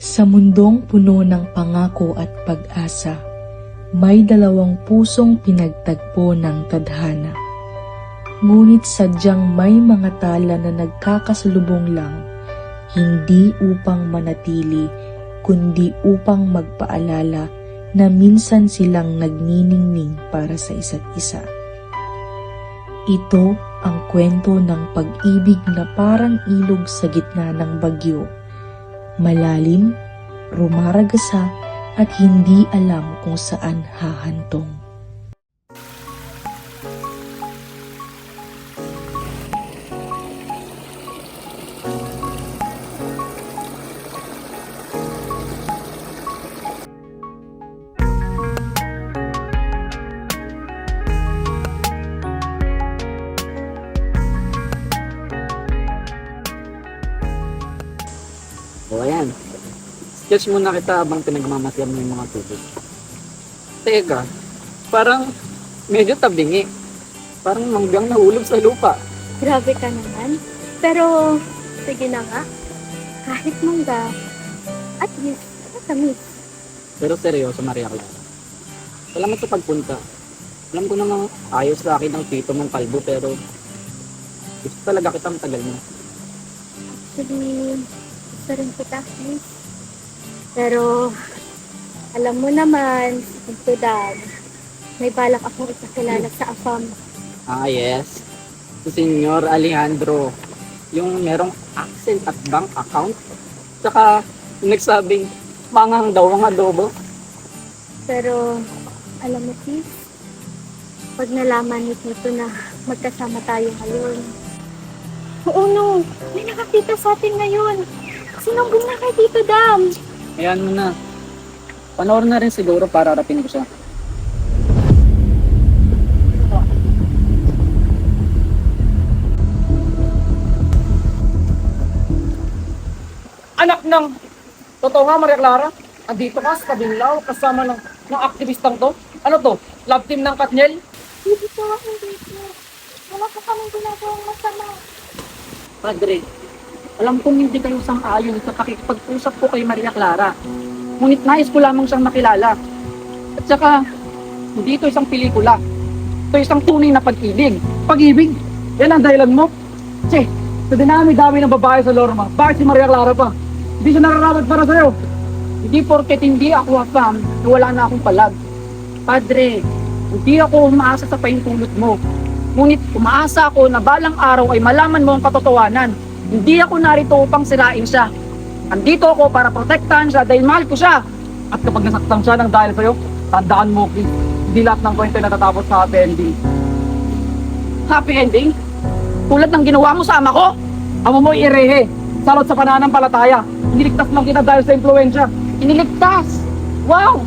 Sa mundong puno ng pangako at pag-asa, may dalawang pusong pinagtagpo ng tadhana. Ngunit sadyang may mga tala na nagkakasalubong lang, hindi upang manatili, kundi upang magpaalala na minsan silang nagniningning para sa isa't isa. Ito ang kwento ng pag-ibig na parang ilog sa gitna ng bagyo. Malalim, rumaragasa at hindi alam kung saan hahantong. O ayan. Sketch muna kita habang pinagmamasyan mo yung mga tubig. Teka, parang medyo tabingi. Parang manggang nahulog sa lupa. Grabe ka naman. Pero, sige na nga. Kahit mangga, at least, matamis. Pero seryoso, Maria Clara. Salamat sa pagpunta. Alam ko namang ayos sa akin ang tito mong kalbo pero gusto talaga kitang tagal mo. Actually, gusto rin kita, miss. Pero, alam mo naman, ito dad, may balak akong ipakilala sa afam. Ah, yes. Si Senyor Alejandro. Yung merong accent at bank account. Tsaka nagsabing mangang daw ang adobo. Pero, alam mo, sis, pag nalaman ni Tito na magkasama tayo ngayon. Oo, no. May nakakita sa atin ngayon. Sinumbong na kay Tito Dam. Ayan mo na. Panoorin na rin siguro para harapin ko siya. anak ng totoo nga Maria Clara andito ka sa Kabinlao kasama ng ng aktivistang to ano to love team ng Katniel Hindi po, hindi po. Wala po kaming ginagawang masama. Padre, alam kong hindi kayo sang-ayon sa pakikipag-usap ko kay Maria Clara. Ngunit nais ko lamang siyang makilala. At saka, hindi ito isang pelikula. Ito isang tunay na pag-ibig. pag-ibig yan ang dahilan mo che sa dinami-dami ng babae sa Lorma bakit si Maria Clara pa hindi siya nararawat para sa'yo Hindi porket hindi ako afam wala na akong palag. Padre, hindi ako umaasa sa pahintulot mo. Ngunit umaasa ako na balang araw ay malaman mo ang katotohanan. Hindi ako narito upang sirain siya. Andito ako para protektahan siya dahil mahal ko siya. at kapag nasaktan siya ng dahil sa'yo tandaan mo please hindi lahat ng kwento natatapos sa happy ending Happy ending? Tulad ng ginawa mo sa ama ko? amo mo irehe salot sa pananampalataya iniligtas lang kita dahil sa impluensya Iniligtas! Wow!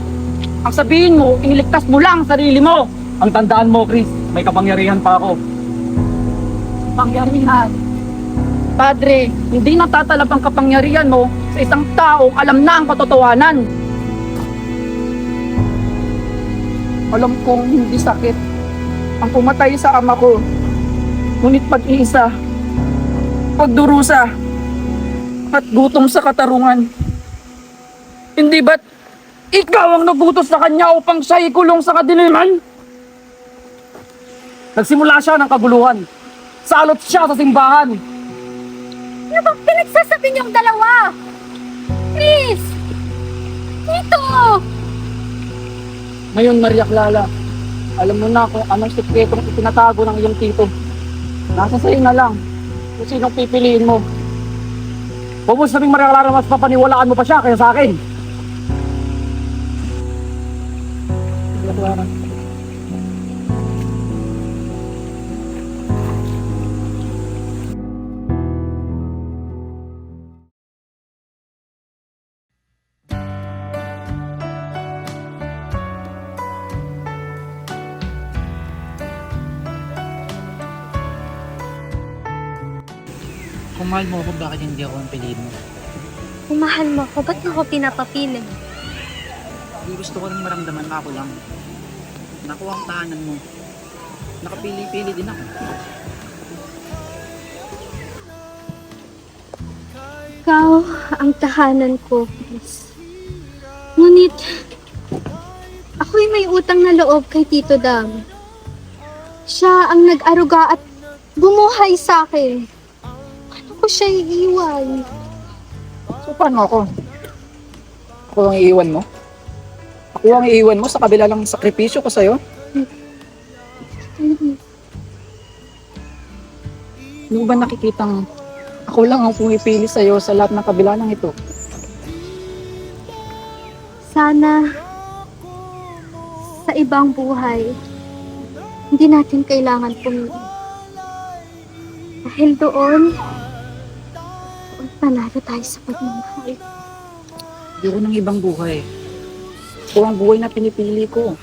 Ang sabihin mo, iniligtas mo lang ang sarili mo. ang tandaan mo Chris may kapangyarihan pa ako Pangyarihan. Padre, hindi natatalab ang kapangyarihan mo sa isang taong alam na ang katotohanan. Alam kong hindi sakit ang pumatay sa ama ko. Ngunit pag-iisa, pagdurusa, at gutom sa katarungan. Hindi ba't ikaw ang nagutos sa kanya upang siya ikulong sa kadiliman? Nagsimula siya ng kaguluhan. Salot siya sa simbahan. Ano bang pinagsasabi niyong dalawa? Chris! Tito! Ngayon, Maria Clara, alam mo na kung anong sikretong itinatago ng iyong tito. Nasa sa'yo na lang kung sinong pipiliin mo. Huwag mo sabing Maria Clara, mas papaniwalaan mo pa siya kaya sa akin. Maria Clara. Kung mahal mo ako, bakit hindi ako ang piliin mo? Kung mahal mo ako, ba't ako pinapapili? Hindi gusto ko rin maramdaman na ako lang. Nakuha ang tahanan mo. Nakapili-pili din ako. Ikaw ang tahanan ko, Chris. Ngunit, ako'y may utang na loob kay Tito Dam. Siya ang nag-aruga at bumuhay sa akin. Ko siya iiwan? So paano ako? Ako ang iiwan mo? Ako ang iiwan mo sa kabila ng sakripisyo ko sa'yo? Mo ba nakikitang ako lang ang pumipili sa'yo sa lahat ng kabila ng ito? Sana sa ibang buhay, hindi natin kailangan pumili. Dahil doon panalo tayo sa pagmamahal. Ayoko ng ibang buhay. Ito ang buhay na pinipili ko.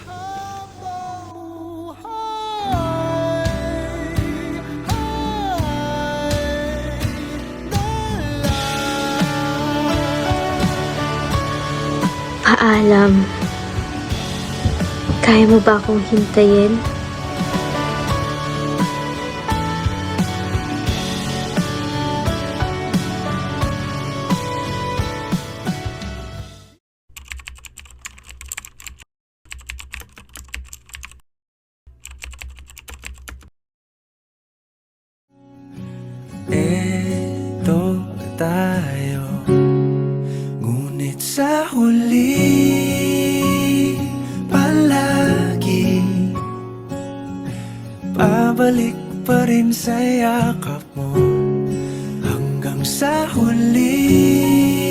Paalam. Kaya mo ba akong hintayin? Na tayo. Ngunit sa huli Palagi Pabalik pa rin sa yakap mo. Hanggang sa huli